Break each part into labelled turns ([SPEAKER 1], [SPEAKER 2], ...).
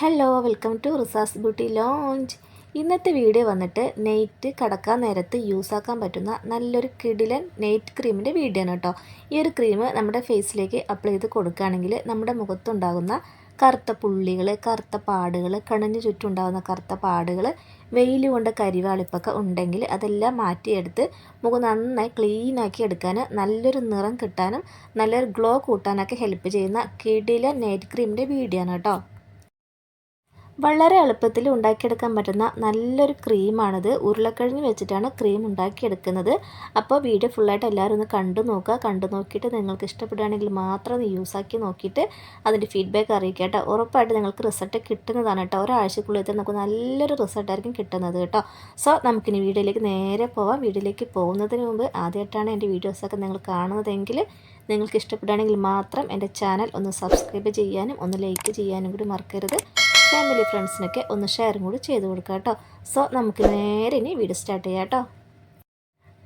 [SPEAKER 1] Hello welcome to Riza's beauty lounge ഇന്നത്തെ video വന്നിട്ട് നെയ്റ്റ് കടക്കാൻ നേരത്ത് യൂസാക്കാൻ പറ്റുന്ന നല്ലൊരു കിടിലൻ നെയ്റ്റ് ക്രീമിന്റെ വീഡിയോ ആണ് കേട്ടോ ഈ ഒരു ക്രീം നമ്മുടെ ഫേസിലേക്ക് അപ്ലൈ ചെയ്ത് കൊടുക്കുകയാണെങ്കിൽ നമ്മുടെ മുഖത്തുണ്ടാകുന്ന കറുത്ത പുള്ളികൾ കറുത്ത പാടുകൾ കണിന് ചുറ്റുണ്ടാകുന്ന കറുത്ത പാടുകൾ വെയിൽ കൊണ്ട് കരിവാളിപ്പൊക്കെ ഉണ്ടെങ്കിൽ അതെല്ലാം മാറ്റിയെടുത്ത് മുഖം നന്നായി ക്ലീനാക്കി എടുക്കാൻ നല്ലൊരു നിറം കിട്ടാനും നല്ലൊരു ഗ്ലോ കൂട്ടാനൊക്കെ ഹെൽപ്പ് ചെയ്യുന്ന കിടിലൻ നെയ്റ്റ് ക്രീമിന്റെ വീഡിയോ ആണ് കേട്ടോ വളരെ എളുപ്പത്തിൽ ഉണ്ടാക്കിയെടുക്കാൻ പറ്റുന്ന നല്ലൊരു ക്രീമാണിത്. ഉരുളക്കിഴങ്ങ് വെച്ചിട്ടാണ് ക്രീം ഉണ്ടാക്കിയെടുക്കുന്നത്. അപ്പോൾ വീഡിയോ ഫുള്ളായിട്ട് എല്ലാവരും ഒന്ന് കണ്ടു നോക്കുക. കണ്ടു നോക്കിയിട്ട് നിങ്ങൾക്ക് ഇഷ്ടപ്പെടുകയാണെങ്കിൽ മാത്രം ഒന്ന് യൂസാക്കി നോക്കിയിട്ട് അതിന്റെ ഫീഡ്ബാക്ക് അറിയിക്കുക ഉറപ്പായിട്ട് നിങ്ങൾക്ക് റിസൾട്ട് കിട്ടുന്നതാണ് കേട്ടോ. ഒരാഴ്ചക്കുള്ളിൽ തന്നെ നമുക്ക് നല്ലൊരു റിസൾട്ടായിരിക്കും കിട്ടുന്നത് കേട്ടോ. സോ നമുക്കിനി വീഡിയോയിലേക്ക് നേരെ പോവാം. വീഡിയോയിലേക്ക് പോകുന്നതിന് മുമ്പ് ആദ്യമായിട്ടാണ് എന്റെ വീഡിയോസൊക്കെ നിങ്ങൾ കാണുന്നതെങ്കിൽ നിങ്ങൾക്ക് ഇഷ്ടപ്പെടുകയാണെങ്കിൽ മാത്രം എന്റെ ചാനൽ ഒന്ന് സബ്സ്ക്രൈബ് ചെയ്യാനും ഒന്ന് ലൈക്ക് ചെയ്യാനും കൂടി മറക്കരുത്. ഫാമിലി ഫ്രണ്ട്സിനൊക്കെ ഒന്ന് ഷെയറും കൂടി ചെയ്ത് കൊടുക്കുക കേട്ടോ. സോ നമുക്ക് നേരെ ഇനി വീഡിയോ സ്റ്റാർട്ട് ചെയ്യാം കേട്ടോ.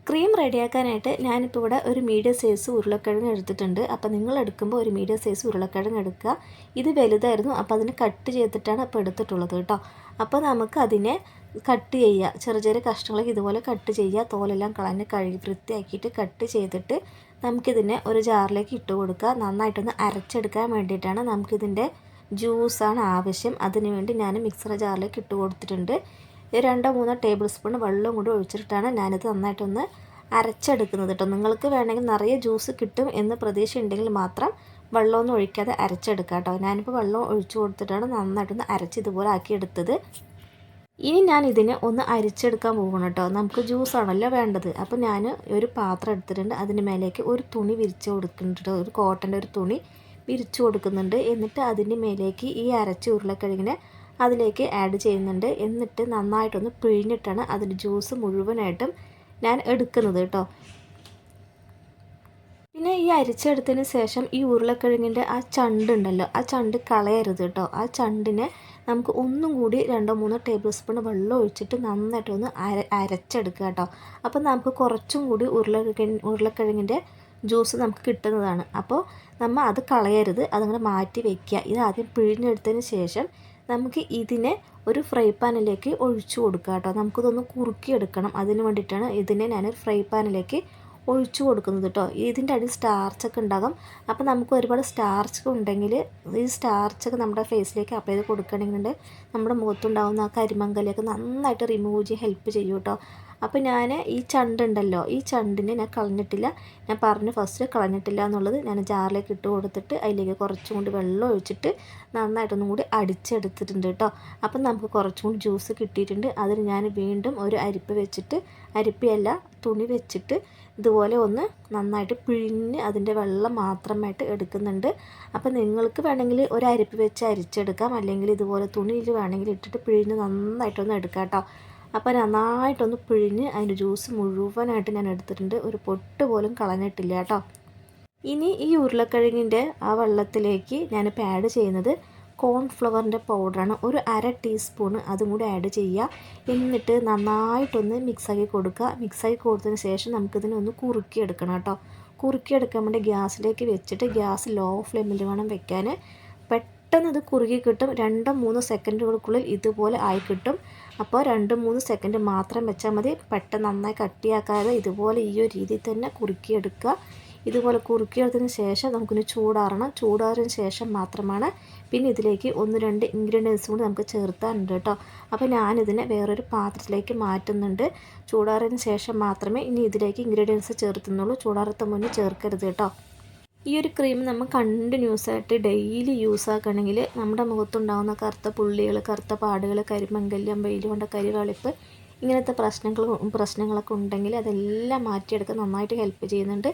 [SPEAKER 1] ക്രീം റെഡിയാക്കാനായിട്ട് ഞാനിപ്പോൾ ഇവിടെ ഒരു മീഡിയം സൈസ് ഉരുളക്കിഴങ്ങ് എടുത്തിട്ടുണ്ട്. അപ്പോൾ നിങ്ങൾ എടുക്കുമ്പോൾ ഒരു മീഡിയം സൈസ് ഉരുളക്കിഴങ്ങ് എടുക്കുക. ഇത് വലുതായിരുന്നു. അപ്പോൾ അതിന് കട്ട് ചെയ്തിട്ടാണ് ഇപ്പോൾ എടുത്തിട്ടുള്ളത് കേട്ടോ. അപ്പോൾ നമുക്ക് അതിനെ കട്ട് ചെയ്യുക. ചെറിയ ചെറിയ കഷ്ണങ്ങളൊക്കെ ഇതുപോലെ കട്ട് ചെയ്യുക. തോലെല്ലാം കളഞ്ഞ് കഴുകി വൃത്തിയാക്കിയിട്ട് കട്ട് ചെയ്തിട്ട് നമുക്കിതിനെ ഒരു ജാറിലേക്ക് ഇട്ട് കൊടുക്കുക. നന്നായിട്ടൊന്ന് അരച്ചെടുക്കാൻ വേണ്ടിയിട്ടാണ് നമുക്കിതിന്റെ ജ്യൂസാണ് ആവശ്യം. അതിനുവേണ്ടി ഞാൻ മിക്സർ ജാറിലേക്ക് ഇട്ട് കൊടുത്തിട്ടുണ്ട്. രണ്ടോ മൂന്നോ ടേബിൾ സ്പൂൺ വെള്ളം കൂടി ഒഴിച്ചിട്ടാണ് ഞാനിത് നന്നായിട്ടൊന്ന് അരച്ചെടുക്കുന്നത് കേട്ടോ നിങ്ങൾക്ക് വേണമെങ്കിൽ നിറയെ ജ്യൂസ് കിട്ടും എന്ന് പ്രതീക്ഷ ഉണ്ടെങ്കിൽ മാത്രം വെള്ളമൊന്നും ഒഴിക്കാതെ അരച്ചെടുക്കാം കേട്ടോ ഞാനിപ്പോൾ വെള്ളം ഒഴിച്ചു കൊടുത്തിട്ടാണ് നന്നായിട്ടൊന്ന് അരച്ച് ഇതുപോലെ ആക്കിയെടുത്തത്. ഇനി ഞാൻ ഇതിനെ ഒന്ന് അരിച്ചെടുക്കാൻ പോകണം കേട്ടോ നമുക്ക് ജ്യൂസാണല്ലോ വേണ്ടത്. അപ്പോൾ ഞാൻ ഒരു പാത്രം എടുത്തിട്ടുണ്ട്. അതിന് മേലേക്ക് ഒരു തുണി വിരിച്ച് കൊടുക്കുന്നുണ്ട് ഒരു കോട്ടന്റെ ഒരു തുണി. വിരിച്ചു കൊടുക്കുന്നുണ്ട്. എന്നിട്ട് അതിന്റെ മേലേക്ക് ഈ അരച്ച ഉരുളക്കിഴങ്ങിനെ അതിലേക്ക് ആഡ് ചെയ്യുന്നുണ്ട്. എന്നിട്ട് നന്നായിട്ടൊന്ന് പിഴിഞ്ഞിട്ടാണ് അതിന്റെ ജ്യൂസ് മുഴുവനായിട്ടും ഞാൻ എടുക്കുന്നത് കേട്ടോ. പിന്നെ ഈ അരിച്ചെടുത്തതിന് ശേഷം ഈ ഉരുളക്കിഴങ്ങിന്റെ ആ ചണ്ട് ഉണ്ടല്ലോ ആ ചണ്ട് കളയരുത് കേട്ടോ. ആ ചണ്ടിനെ നമുക്ക് ഒന്നും കൂടി രണ്ടോ മൂന്നോ ടേബിൾ സ്പൂൺ വെള്ളം ഒഴിച്ചിട്ട് നന്നായിട്ടൊന്ന് അര അരച്ചെടുക്കുക കേട്ടോ. അപ്പോൾ നമുക്ക് കുറച്ചും കൂടി ഉരുളക്കിഴ ഉരുളക്കിഴങ്ങിന്റെ ജ്യൂസ് നമുക്ക് കിട്ടുന്നതാണ്. അപ്പോൾ നമ്മൾ അത് കളയരുത് അതങ്ങനെ മാറ്റി വയ്ക്കുക ഇത് ആദ്യം പിഴിഞ്ഞെടുത്തതിന് ശേഷം നമുക്ക് ഇതിനെ ഒരു ഫ്രൈ പാനിലേക്ക് ഒഴിച്ചു കൊടുക്കുക കേട്ടോ. നമുക്കിതൊന്ന് കുറുക്കിയെടുക്കണം. അതിന് വേണ്ടിയിട്ടാണ് ഇതിനെ ഞാൻ ഫ്രൈ പാനിലേക്ക് ഒഴിച്ചു കൊടുക്കുന്നത് കേട്ടോ. ഇതിന്റെ അടിയിൽ സ്റ്റാർച്ചൊക്കെ ഉണ്ടാകും. അപ്പോൾ നമുക്ക് ഒരുപാട് സ്റ്റാർച്ച് ഉണ്ടെങ്കിൽ ഈ സ്റ്റാർച്ചൊക്കെ നമ്മുടെ ഫേസിലേക്ക് അപ്ലൈ ചെയ്ത് കൊടുക്കണമെങ്കിൽ നമ്മുടെ മുഖത്തുണ്ടാകുന്ന ആ കരിമങ്കലൊക്കെ നന്നായിട്ട് റിമൂവ് ചെയ്യാൻ ഹെൽപ്പ് ചെയ്യും കേട്ടോ. അപ്പോൾ ഞാൻ ഈ ചണ്ടുണ്ടല്ലോ ഈ ചണ്ടിനെ ഞാൻ കളഞ്ഞിട്ടില്ല. ഞാൻ പറഞ്ഞു ഫസ്റ്റ് കളഞ്ഞിട്ടില്ല എന്നുള്ളത് ഞാൻ ജാറിലേക്ക് ഇട്ട് കൊടുത്തിട്ട് അതിലേക്ക് കുറച്ചും കൂടി വെള്ളം ഒഴിച്ചിട്ട് നന്നായിട്ടൊന്നും കൂടി അടിച്ചെടുത്തിട്ടുണ്ട് കേട്ടോ അപ്പം നമുക്ക് കുറച്ചും കൂടി ജ്യൂസ് കിട്ടിയിട്ടുണ്ട്. അതിന് ഞാൻ വീണ്ടും ഒരു അരിപ്പ് വെച്ചിട്ട് അരിപ്പയല്ല തുണി വെച്ചിട്ട് ഇതുപോലെ ഒന്ന് നന്നായിട്ട് പിഴിഞ്ഞ് അതിന്റെ വെള്ളം മാത്രമായിട്ട് എടുക്കുന്നുണ്ട്. അപ്പോൾ നിങ്ങൾക്ക് വേണമെങ്കിൽ ഒരു അരിപ്പ് വെച്ച് അരിച്ചെടുക്കാം. അല്ലെങ്കിൽ ഇതുപോലെ തുണിയിൽ വേണമെങ്കിൽ ഇട്ടിട്ട് പിഴിഞ്ഞ് നന്നായിട്ടൊന്ന് എടുക്കാം കേട്ടോ അപ്പോൾ നന്നായിട്ടൊന്ന് പിഴിഞ്ഞ് അതിന്റെ ജ്യൂസ് മുഴുവനായിട്ട് ഞാൻ എടുത്തിട്ടുണ്ട്. ഒരു പൊട്ട് പോലും കളഞ്ഞിട്ടില്ല കേട്ടോ. ഇനി ഈ ഉരുളക്കിഴങ്ങിന്റെ ആ വെള്ളത്തിലേക്ക് ഞാനിപ്പോൾ ആഡ് ചെയ്യുന്നത് കോൺഫ്ലവറിന്റെ പൗഡറാണ്. ഒരു അര ടീസ്പൂൺ അതും കൂടി ആഡ് ചെയ്യുക. എന്നിട്ട് നന്നായിട്ടൊന്ന് മിക്സാക്കി കൊടുക്കുക. മിക്സാക്കി കൊടുത്തതിന് ശേഷം നമുക്കിതിനെ ഒന്ന് കുറുക്കിയെടുക്കണം കേട്ടോ. കുറുക്കിയെടുക്കാൻ വേണ്ടി ഗ്യാസിലേക്ക് വെച്ചിട്ട് ഗ്യാസ് ലോ ഫ്ലെയിമിൽ വേണം വെക്കാൻ. പെട്ടെന്ന് ഇത് കുറുകി കിട്ടും. രണ്ടോ മൂന്നോ സെക്കൻഡുകൾക്കുള്ളിൽ ഇതുപോലെ ആയി കിട്ടും. അപ്പോൾ രണ്ട് മൂന്ന് സെക്കൻഡ് മാത്രം വെച്ചാൽ മതി. പെട്ടെന്ന് നന്നായി കട്ടിയാക്കാതെ ഇതുപോലെ ഈ ഒരു രീതിയിൽ തന്നെ കുറുക്കിയെടുക്കുക. ഇതുപോലെ കുറുക്കിയെടുത്തതിന് ശേഷം നമുക്കിനി ചൂടാറണം. ചൂടാറിന് ശേഷം മാത്രമാണ് പിന്നെ ഇതിലേക്ക് ഒന്ന് രണ്ട് ഇൻഗ്രീഡിയൻസ് കൂടി നമുക്ക് ചേർത്താനുണ്ട് കേട്ടോ. അപ്പോൾ ഞാനിതിനെ വേറൊരു പാത്രത്തിലേക്ക് മാറ്റുന്നുണ്ട്. ചൂടാറിന് ശേഷം മാത്രമേ ഇനി ഇതിലേക്ക് ഇൻഗ്രീഡിയൻസ് ചേർത്തുന്നുള്ളൂ. ചൂടാറത്ത മുന്നേ ചേർക്കരുത് കേട്ടോ. ഈ ഒരു ക്രീം നമ്മൾ കണ്ടിന്യൂസ് ആയിട്ട് ഡെയിലി യൂസ് ആക്കുകയാണെങ്കിൽ നമ്മുടെ മുഖത്തുണ്ടാകുന്ന കറുത്ത പുള്ളികൾ കറുത്ത പാടുകൾ കരിമങ്കല്യം വെയിൽ കൊണ്ട ഇങ്ങനത്തെ പ്രശ്നങ്ങൾ പ്രശ്നങ്ങളൊക്കെ ഉണ്ടെങ്കിൽ അതെല്ലാം മാറ്റിയെടുക്കാൻ നന്നായിട്ട് ഹെൽപ്പ് ചെയ്യുന്നുണ്ട്.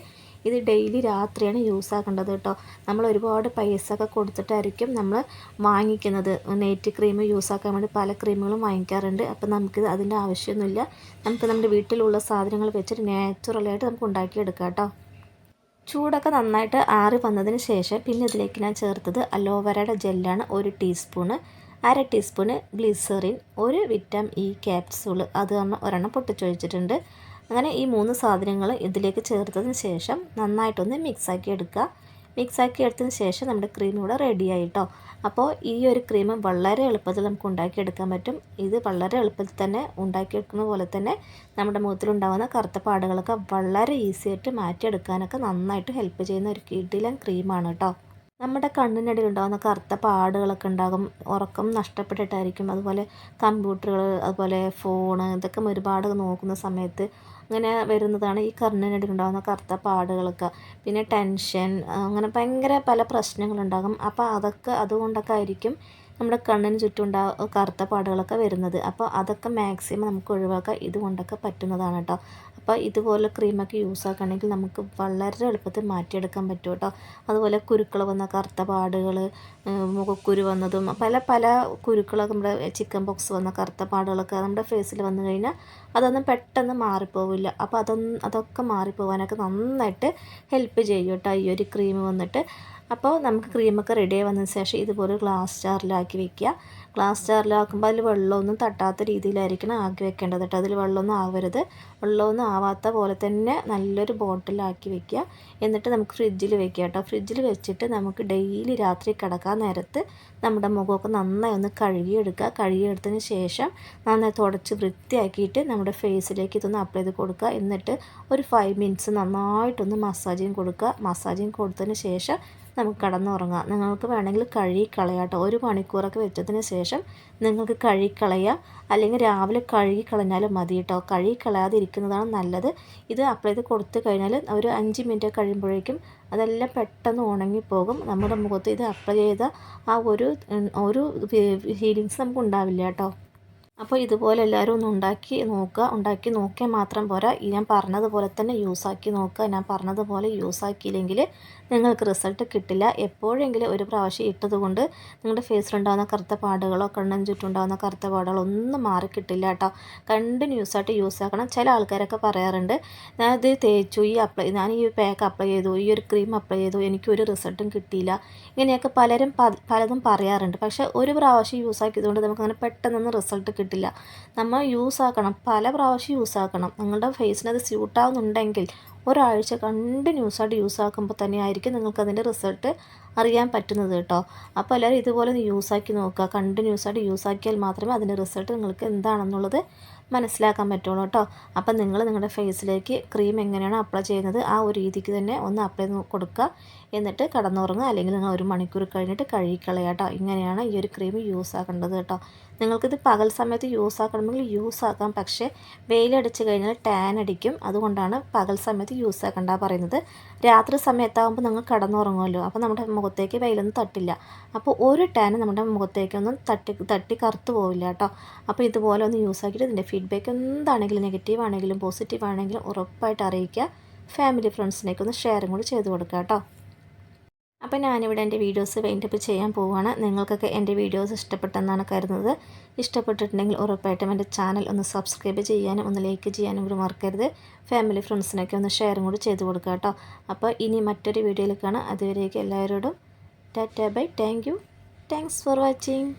[SPEAKER 1] ഇത് ഡെയിലി രാത്രിയാണ് യൂസ് ആക്കേണ്ടത് കേട്ടോ. നമ്മൾ ഒരുപാട് പൈസ ഒക്കെ കൊടുത്തിട്ടായിരിക്കും നമ്മൾ വാങ്ങിക്കുന്നത്. നെറ്റ് ക്രീം യൂസ് ആക്കാൻ വേണ്ടി പല ക്രീമുകളും വാങ്ങിക്കാറുണ്ട്. അപ്പോൾ നമുക്ക് അതിന്റെ ആവശ്യമൊന്നുമില്ല. നമുക്ക് നമ്മുടെ വീട്ടിലുള്ള സാധനങ്ങൾ വെച്ചിട്ട് നാച്ചുറലായിട്ട് നമുക്ക് ഉണ്ടാക്കിയെടുക്കാം കേട്ടോ. ചൂടൊക്കെ നന്നായിട്ട് ആറി വന്നതിന് ശേഷം പിന്നെ ഇതിലേക്ക് ഞാൻ ചേർത്തത് അലോവേരയുടെ ജെല്ലാണ് ഒരു ടീസ്പൂണ് അര ടീസ്പൂണ് ഗ്ലിസറിൻ ഒരു വിറ്റാം ഇ ക്യാപ്സൂൾ അത് നമ്മൾ ഒരെണ്ണം പൊട്ടിച്ചൊഴിച്ചിട്ടുണ്ട്. അങ്ങനെ ഈ മൂന്ന് സാധനങ്ങൾ ഇതിലേക്ക് ചേർത്തതിന് ശേഷം നന്നായിട്ടൊന്ന് മിക്സാക്കി എടുക്കുക. മിക്സാക്കി എടുത്തതിന് ശേഷം നമ്മുടെ ക്രീം ഇവിടെ റെഡി കേട്ടോ അപ്പോൾ ഈ ഒരു ക്രീം വളരെ എളുപ്പത്തിൽ നമുക്ക് ഉണ്ടാക്കിയെടുക്കാൻ പറ്റും. ഇത് വളരെ എളുപ്പത്തിൽ തന്നെ ഉണ്ടാക്കിയെടുക്കുന്ന പോലെ തന്നെ നമ്മുടെ മുഖത്തിലുണ്ടാകുന്ന കറുത്ത പാടുകളൊക്കെ വളരെ ഈസി ആയിട്ട് മാറ്റിയെടുക്കാനൊക്കെ നന്നായിട്ട് ഹെൽപ്പ് ചെയ്യുന്ന ഒരു കിടിലൻ ക്രീമാണ് കേട്ടോ നമ്മുടെ കണ്ണിനിടയിൽ ഉണ്ടാകുന്ന കറുത്ത പാടുകളൊക്കെ ഉണ്ടാകും. ഉറക്കം നഷ്ടപ്പെട്ടിട്ടായിരിക്കും. അതുപോലെ കമ്പ്യൂട്ടറുകൾ അതുപോലെ ഫോണ് ഇതൊക്കെ ഒരുപാട് നോക്കുന്ന സമയത്ത് അങ്ങനെ വരുന്നതാണ് ഈ കണ്ണിനടിയിൽ ഉണ്ടാകുന്ന കറുത്ത പാടുകളൊക്കെ. പിന്നെ ടെൻഷൻ അങ്ങനെ ഭയങ്കര പല പ്രശ്നങ്ങളുണ്ടാകും. അപ്പോൾ അതൊക്കെ അതുകൊണ്ടൊക്കെ ആയിരിക്കും നമ്മുടെ കണ്ണിന് ചുറ്റും ഉണ്ടാ കറുത്ത പാടുകളൊക്കെ വരുന്നത്. അപ്പോൾ അതൊക്കെ മാക്സിമം നമുക്ക് ഒഴിവാക്കാൻ ഇതുകൊണ്ടൊക്കെ പറ്റുന്നതാണ് കേട്ടോ. അപ്പോൾ ഇതുപോലെ ക്രീമൊക്കെ യൂസ് ആക്കുകയാണെങ്കിൽ നമുക്ക് വളരെ എളുപ്പത്തിൽ മാറ്റിയെടുക്കാൻ പറ്റും കേട്ടോ. അതുപോലെ കുരുക്കൾ വന്ന കറുത്ത പാടുകൾ മുഖക്കുരു വന്നതും പല പല കുരുക്കളൊക്കെ നമ്മുടെ ചിക്കൻ ബോക്സ് വന്ന കറുത്ത പാടുകളൊക്കെ നമ്മുടെ ഫേസിൽ വന്നു കഴിഞ്ഞാൽ അതൊന്നും പെട്ടെന്ന് മാറിപ്പോവില്ല. അപ്പോൾ അതൊന്നും അതൊക്കെ മാറിപ്പോവാനൊക്കെ നന്നായിട്ട് ഹെൽപ്പ് ചെയ്യും കേട്ടോ. ഈ ഒരു ക്രീം വന്നിട്ട് അപ്പോൾ നമുക്ക് ക്രീമൊക്കെ റെഡിയായി വന്നതിന് ശേഷം ഇതുപോലെ ഗ്ലാസ് ജാറിലാക്കി വെക്കുക. ഗ്ലാസ് ജാറിലാക്കുമ്പോൾ അതിൽ വെള്ളമൊന്നും തട്ടാത്ത രീതിയിലായിരിക്കണം ആക്കി വെക്കേണ്ടത് കേട്ടോ. അതിൽ വെള്ളമൊന്നും ആവരുത്. വെള്ളമൊന്നും ആവാത്ത പോലെ തന്നെ നല്ലൊരു ബോട്ടിലാക്കി വെക്കുക. എന്നിട്ട് നമുക്ക് ഫ്രിഡ്ജിൽ വെക്കുക കേട്ടോ. ഫ്രിഡ്ജിൽ വെച്ചിട്ട് നമുക്ക് ഡെയിലി രാത്രി കിടക്കാൻ നേരത്ത് നമ്മുടെ മുഖമൊക്കെ നന്നായി ഒന്ന് കഴുകിയെടുക്കുക. കഴുകിയെടുത്തതിന് ശേഷം നന്നായി തുടച്ച് വൃത്തിയാക്കിയിട്ട് നമ്മുടെ ഫേസിലേക്ക് ഇതൊന്ന് അപ്ലൈ ചെയ്ത് കൊടുക്കുക. എന്നിട്ട് ഒരു ഫൈവ് മിനിറ്റ്സ് നന്നായിട്ടൊന്ന് മസാജിങ് കൊടുക്കുക. മസാജിങ് കൊടുത്തതിന് ശേഷം നമുക്ക് കിടന്നുറങ്ങാം. നിങ്ങൾക്ക് വേണമെങ്കിൽ കഴുകി കളയാട്ടോ ഒരു മണിക്കൂറൊക്കെ വെച്ചതിന് ശേഷം നിങ്ങൾക്ക് കഴുകി കളയുക അല്ലെങ്കിൽ രാവിലെ കഴുകി കളഞ്ഞാലും മതി കേട്ടോ കഴുകി കളയാതിരിക്കുന്നതാണ് നല്ലത്. ഇത് അപ്ലൈ ചെയ്ത് കൊടുത്തു കഴിഞ്ഞാൽ ഒരു അഞ്ച് മിനിറ്റ് കഴിയുമ്പോഴേക്കും അതെല്ലാം പെട്ടെന്ന് ഉണങ്ങിപ്പോകും. നമ്മുടെ മുഖത്ത് ഇത് അപ്ലൈ ചെയ്ത ആ ഒരു ഒരു ഹീലിങ്സ് നമുക്ക് ഉണ്ടാവില്ല കേട്ടോ അപ്പോൾ ഇതുപോലെ എല്ലാവരും ഒന്ന് ഉണ്ടാക്കി നോക്കുക. ഉണ്ടാക്കി നോക്കിയാൽ മാത്രം പോരാ. ഞാൻ പറഞ്ഞതുപോലെ തന്നെ യൂസാക്കി നോക്കുക. ഞാൻ പറഞ്ഞതുപോലെ യൂസാക്കിയില്ലെങ്കിൽ നിങ്ങൾക്ക് റിസൾട്ട് കിട്ടില്ല. എപ്പോഴെങ്കിലും ഒരു പ്രാവശ്യം ഇട്ടതുകൊണ്ട് നിങ്ങളുടെ ഫേസിലുണ്ടാകുന്ന കറുത്ത പാടുകളോ കണ്ണൻ ചുറ്റുണ്ടാകുന്ന കറുത്ത പാടുകളോ ഒന്നും മാറി കിട്ടില്ല കേട്ടോ. കണ്ടിന്യൂസ് ആയിട്ട് യൂസ് ആക്കണം. ചില ആൾക്കാരൊക്കെ പറയാറുണ്ട് ഞാൻ ഇത് തേച്ചു ഈ അപ്ലൈ ഞാൻ ഈ പാക്ക് അപ്ലൈ ചെയ്തു ഈ ഒരു ക്രീം അപ്ലൈ ചെയ്തു എനിക്കൊരു റിസൾട്ടും കിട്ടിയില്ല. ഇങ്ങനെയൊക്കെ പലരും പലതും പറയാറുണ്ട്. പക്ഷേ ഒരു പ്രാവശ്യം യൂസ് ആക്കിയതുകൊണ്ട് നമുക്ക് അങ്ങനെ റിസൾട്ട് കിട്ടില്ല നമ്മൾ യൂസ് ആക്കണം പല പ്രാവശ്യം യൂസ് ആക്കണം നിങ്ങളുടെ ഫേസിന് ഫേസിനത് സ്യൂട്ടാവുന്നുണ്ടെങ്കിൽ ഒരാഴ്ച കണ്ടിന്യൂസ് ആയിട്ട് യൂസ് ആക്കുമ്പോൾ തന്നെ ആയിരിക്കും നിങ്ങൾക്ക് അതിന്റെ റിസൾട്ട് അറിയാൻ പറ്റുന്നത് കേട്ടോ. അപ്പോൾ എല്ലാവരും ഇതുപോലെ ഒന്ന് ആക്കി നോക്കുക. കണ്ടിന്യൂസ് ആയിട്ട് യൂസ് ആക്കിയാൽ മാത്രമേ അതിന്റെ റിസൾട്ട് നിങ്ങൾക്ക് എന്താണെന്നുള്ളത് മനസ്സിലാക്കാൻ പറ്റുള്ളൂ കേട്ടോ. അപ്പം നിങ്ങൾ നിങ്ങളുടെ ഫേസിലേക്ക് ക്രീം എങ്ങനെയാണ് അപ്ലൈ ചെയ്യുന്നത് ആ ഒരു രീതിക്ക് തന്നെ ഒന്ന് അപ്ലൈ കൊടുക്കുക. എന്നിട്ട് കടന്നുറങ്ങുക. അല്ലെങ്കിൽ നിങ്ങൾ ഒരു മണിക്കൂർ കഴിഞ്ഞിട്ട് കഴുകിക്കളയാട്ടോ ഇങ്ങനെയാണ് ഈ ഒരു ക്രീം യൂസ് ആക്കേണ്ടത് കേട്ടോ. നിങ്ങൾക്കിത് പകൽ സമയത്ത് യൂസ് ആക്കണമെങ്കിൽ യൂസ് ആക്കാം പക്ഷേ വെയിലടിച്ച് കഴിഞ്ഞാൽ ടാൻ അടിക്കും. അതുകൊണ്ടാണ് പകൽ സമയത്ത് യൂസ് ആക്കണ്ട പറയുന്നത്. രാത്രി സമയത്താകുമ്പോൾ നിങ്ങൾ കിടന്നുറങ്ങുമല്ലോ. അപ്പോൾ നമ്മുടെ മുഖത്തേക്ക് വെയിലൊന്നും തട്ടില്ല. അപ്പോൾ ഒരു ടാൻ നമ്മുടെ മുഖത്തേക്കൊന്നും തട്ടി തട്ടി കറുത്ത് പോവില്ല കേട്ടോ. അപ്പോൾ ഇതുപോലെ ഒന്ന് യൂസ് ആക്കിയിട്ട് ഇതിന്റെ ഫീഡ്ബാക്ക് എന്താണെങ്കിലും നെഗറ്റീവ് ആണെങ്കിലും പോസിറ്റീവ് ആണെങ്കിലും ഉറപ്പായിട്ട് അറിയിക്കുക. ഫാമിലി ഫ്രണ്ട്സിനേക്കൊന്ന് ഷെയറും കൂടി ചെയ്ത് കൊടുക്കുക കേട്ടോ. അപ്പോൾ ഞാനിവിടെ എന്റെ വീഡിയോസ് വൈൻഡപ്പ് ചെയ്യാൻ പോവുകയാണ്. നിങ്ങൾക്കൊക്കെ എന്റെ വീഡിയോസ് ഇഷ്ടപ്പെട്ടെന്നാണ് കരുതുന്നത്. ഇഷ്ടപ്പെട്ടിട്ടുണ്ടെങ്കിൽ ഉറപ്പായിട്ടും എന്റെ ചാനൽ ഒന്ന് സബ്സ്ക്രൈബ് ചെയ്യാനും ഒന്ന് ലൈക്ക് ചെയ്യാനും കൂടി മറക്കരുത്. ഫാമിലി ഫ്രണ്ട്സിനൊക്കെ ഒന്ന് ഷെയറും കൂടി ചെയ്ത് കൊടുക്കുക കേട്ടോ. അപ്പോൾ ഇനി മറ്റൊരു വീഡിയോയിൽ കാണാം. അതുവരേക്കും എല്ലാവരോടും tata bye. Thank you thanks for watching